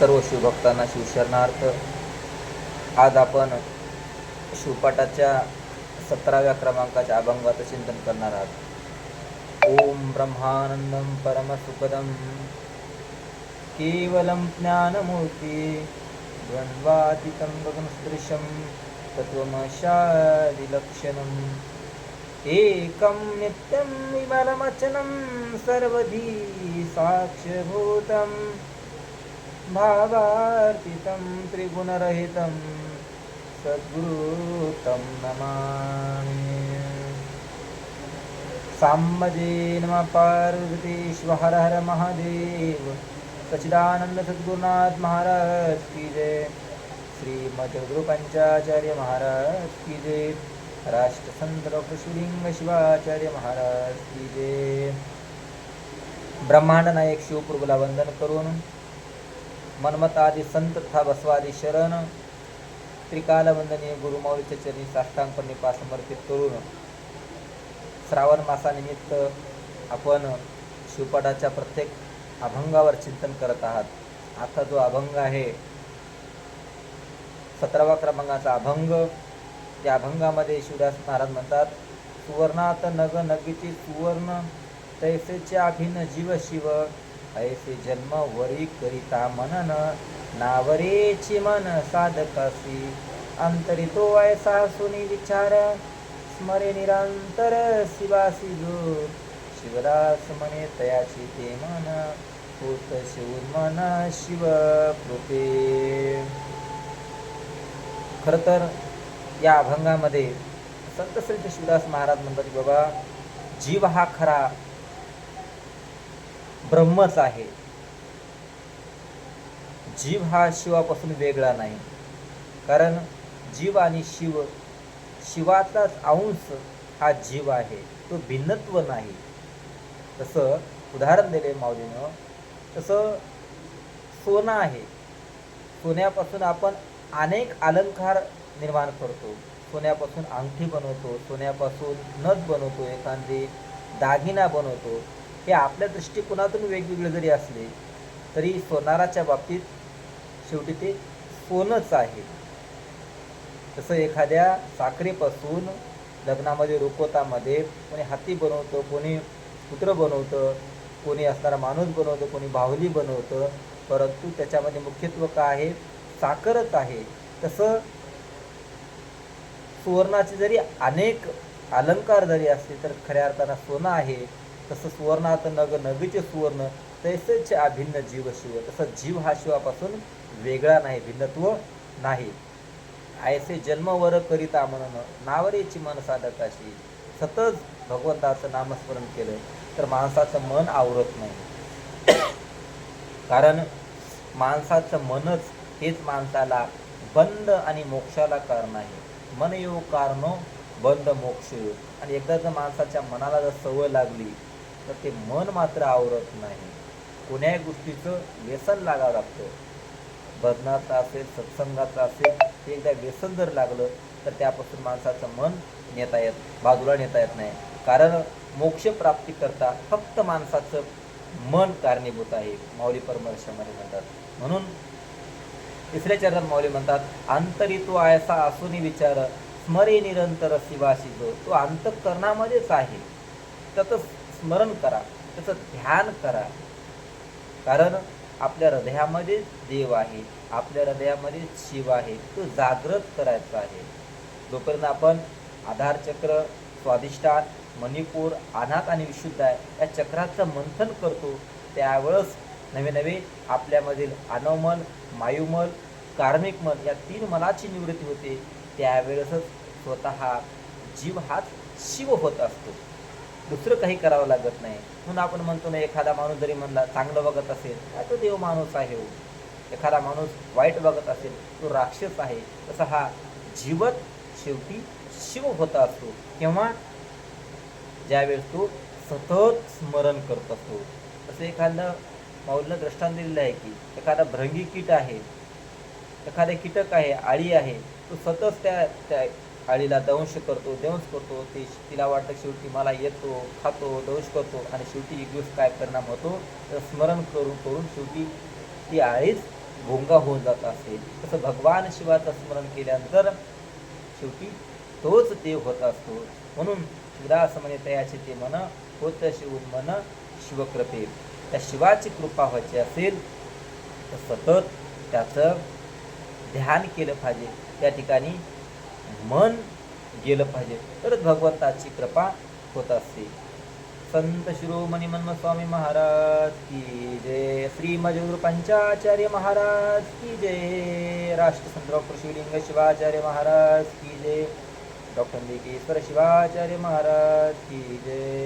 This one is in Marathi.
सर्व शिवभक्तांना शिवशरणार्थ. आज आपण शिवपाठाच्या सतराव्या क्रमांकाच्या अभंगाचं चिंतन करणार आहात. ओम ब्रह्मानंदम परमसुखदम केवलं ज्ञानमूर्ती द्वन्द्वातीतं गगनसदृशं तत्त्वमशादिलक्षणम् एकं नित्यं विमलमचनं सर्वधी साक्ष्यभूतं भावार्पितं त्रिगुणरहितं सद्गुरुतं नमामि। साम्बजे नमः पार्वतीश्व हर हर महादेव सच्चिदानंद सद्गुरुनाथ महाराज की जय। श्रीमद गुरु महाराज की जय। राष्ट्रसंत डॉक्टर शिवलिंग शिवाचार्य महाराज की जय। ब्रह्मांड नायक शिवप्रभूला वंदन करून मनमत आदी संत तथा बसवादी शरण त्रिकालवंदनीय गुरुमौलीच्या चरणी साष्टांग पास समर्पित करून श्रावण मासानिमित्त आपण शिवपाठाच्या प्रत्येक अभंगावर चिंतन करत आहात. आता जो अभंग आहे सतरावा क्रमांकाचा अभंग त्या अभंगामध्ये शिवदास महाराज म्हणतात सुवर्णात नग नगीची सुवर्ण तैसेचे अभिन जीव शिव ऐसे जन्म वरी करिता मनन नावरेची मन साधकासी. अंतरितो ऐसा सुनी विचार स्मरे निरंतर शिवासी जो शिवदास म्हणे तयाची ते मन होत शिवून मन शिव कृपे. खरं तर या अभंगामध्ये संत श्री शिवदास महाराज म्हणतात बाबा जीव हा खरा ब्रह्मच आहे. जीव हा शिवापासून वेगळा नाही. कारण जीव आणि शिव शिवाचाच अंश हा जीव आहे. तो भिन्नत्व नाही. तसं उदाहरण दिले माऊलीनं तसं सोनं आहे. सोन्यापासून आपण अनेक अलंकार निर्माण करतो. सोन्यापासून अंगठी बनवतो सोन्यापासून नथ बनवतो एखादी दागिना बनवतो. हे आपल्या दृष्टिकोनातून वेगवेगळे जरी असले तरी सोनाराच्या बाबतीत शेवटी ते सोनंच आहे. तसं एखाद्या साखरेपासून लग्नामध्ये रुकवतामध्ये कोणी हाती बनवतं कोणी पुत्र बनवतं कोणी असणारा माणूस बनवतं कोणी बाहुली बनवतं परंतु त्याच्यामध्ये मुख्यत्व काय आहे? साखरच आहे. तसं सुवर्णाचे जरी अनेक अलंकार जरी असले तर खऱ्या अर्थानं सोनं आहे. तसं सुवर्णात नग नगीचे सुवर्ण तसेच अभिन्न जीव शिव. तसं जीव हा शिवापासून वेगळा नाही भिन्नत्व नाही. ऐसे जन्मवर करिता म्हणून नावरेची मन साधकाशी सतत भगवंताचं नामस्मरण केलं तर माणसाचं मन आवरत नाही. कारण माणसाचं मनच हेच माणसाला बंद आणि मोक्षाला कारण आहे. मन योग कारणो बंद मोक्ष योग आणि एकदा जर माणसाच्या मनाला जर सवय लागली तर ते मन मात्र आवरत नाही. कोण्याही गोष्टीचं व्यसन लागावं लागतं. भजनाचं असेल सत्संगाचं असेल ते एकदा व्यसन जर लागलं तर त्यापासून माणसाचं मन नेता येत बाजूला नेता येत नाही. कारण मोक्ष प्राप्ती करता फक्त माणसाचं मन कारणीभूत आहे. माऊली परमर्शामध्ये म्हणतात. म्हणून तिसऱ्या चरणात माऊली म्हणतात अंतरी तो आयसा असूनी विचार स्मरे निरंतर शिवाशी जो तो अंतकरणामध्येच आहे. त्याचं स्मरण करा त्याचं ध्यान करा. कारण आपल्या हृदयामध्ये देव आहे आपल्या हृदयामध्ये शिव आहे तो जागृत करायचा आहे. जोपर्यंत आपण आधार चक्र स्वादिष्टान मणिपूर अनाथ आणि विशुद्ध आहे या चक्राचं मंथन करतो त्यावेळेस नवे नवे आपल्यामधील अनवमल मायुमल कार्मिक मल या तीन मनाची निवृत्ती होते. त्यावेळेसच स्वतः जीव हाच शिव होत असतो. दुसरं काही करावं लागत नाही. म्हणून आपण म्हणतो ना एखादा माणूस जरी म्हणला चांगलं बघत असेल तो देव माणूस आहे हो. एखादा माणूस वाईट बघत असेल तो राक्षस आहे. तसा हा जीवत शेवटी शिव होत असतो. किंवा ज्यावेळेस तो सतत स्मरण करत असतो. तसं एखादं माऊलीनं दृष्टांत दिलेलं आहे की एखादा भ्रंगी कीट आहे एखादे कीटक आहे आळी आहे तो सतत त्या त्या आळीला दंश करतो दंश करतो. ते तिला वाटतं शेवटी मला येतो खातो दंश करतो. आणि शेवटी एक दिवस काय परिणाम होतो? तर स्मरण करून करून शेवटी ती आळीच भोंगा होऊन जात असेल. तसं भगवान शिवाचं स्मरण केल्यानंतर शेवटी तोच देव होत असतो. म्हणून शिवदास म्हणे तयाचे ते मन होत शिव मन शिवकृपे. त्या शिवाची कृपा व्हायची असेल तर सतत त्याचं ध्यान केलं पाहिजे. त्या ठिकाणी मन गेलं पाहिजे. तरच भगवंताची कृपा होत असते. संत शिरोमणी मन्म स्वामी महाराज की जय. श्री मजूर पंचाचार्य महाराज की जय. राष्ट्रसंत डॉक्टर शिवलिंग शिवाचार्य महाराज की जय. डॉक्टर लिंगेश्वर शिवाचार्य महाराज की जय.